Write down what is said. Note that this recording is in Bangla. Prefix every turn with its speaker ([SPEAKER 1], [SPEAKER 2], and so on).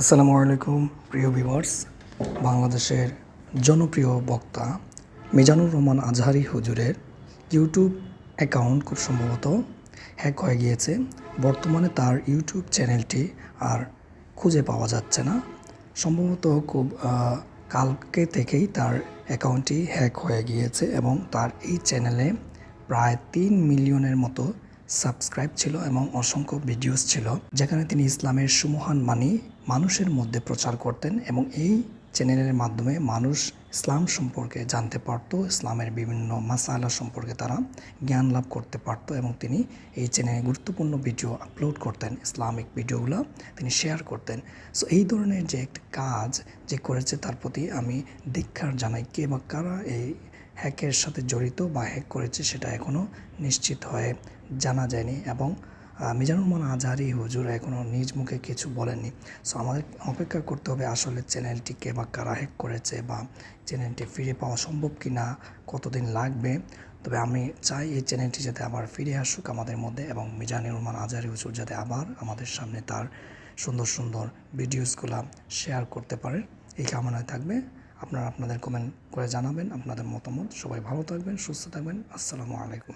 [SPEAKER 1] আসসালামু আলাইকুম, প্রিয় ভিউয়ার্স। বাংলাদেশের জনপ্রিয় বক্তা মিজানুর রহমান আজহারি হুজুরের ইউটিউব অ্যাকাউন্ট খুব সম্ভবত হ্যাক হয়ে গিয়েছে। বর্তমানে তার ইউটিউব চ্যানেলটি আর খুঁজে পাওয়া যাচ্ছে না। সম্ভবত খুব কালকে থেকেই তার অ্যাকাউন্টটি হ্যাক হয়ে গিয়েছে এবং তার এই চ্যানেলে প্রায় তিন মিলিয়নের মতো সাবস্ক্রাইব ছিল এবং অসংখ্য ভিডিওস ছিল, যেখানে তিনি ইসলামের সুমহান বাণী মানুষের মধ্যে প্রচার করতেন এবং এই চ্যানেলের মাধ্যমে মানুষ ইসলাম সম্পর্কে জানতে পারত, ইসলামের বিভিন্ন মাসালা সম্পর্কে তারা জ্ঞান লাভ করতে পারত এবং তিনি এই চ্যানেলে গুরুত্বপূর্ণ ভিডিও আপলোড করতেন, ইসলামিক ভিডিওগুলো তিনি শেয়ার করতেন। সো এই ধরনের যে একটা কাজ যে করেছে তার প্রতি আমি দীক্ষার জানাই, কে বা কারা এই হ্যাকের সাথে জড়িত বা হ্যাক করেছে সেটা এখনও নিশ্চিত হয়ে জানা যায়নি এবং আহ, মিজানুর রহমান আজহারি হুজুর এখনও নিজ মুখে কিছু বলেননি। সো আমাদের অপেক্ষা করতে হবে আসলে চ্যানেলটিকে বা কারা হ্যাক করেছে বা চ্যানেলটি ফিরে পাওয়া সম্ভব কি না কতদিন লাগবে। তবে আমি চাই এই চ্যানেলটি যাতে আবার ফিরে আসুক আমাদের মধ্যে এবং মিজানুর রহমান আজহারি হুজুর যাতে আবার আমাদের সামনে তার সুন্দর সুন্দর ভিডিওসগুলো শেয়ার করতে পারে। এই কামনায় থাকবে। আপনারা আপনাদের কমেন্ট করে জানাবেন আপনাদের মতামত। সবাই ভালো থাকবেন সুস্থ থাকবেন। আসসালামু আলাইকুম।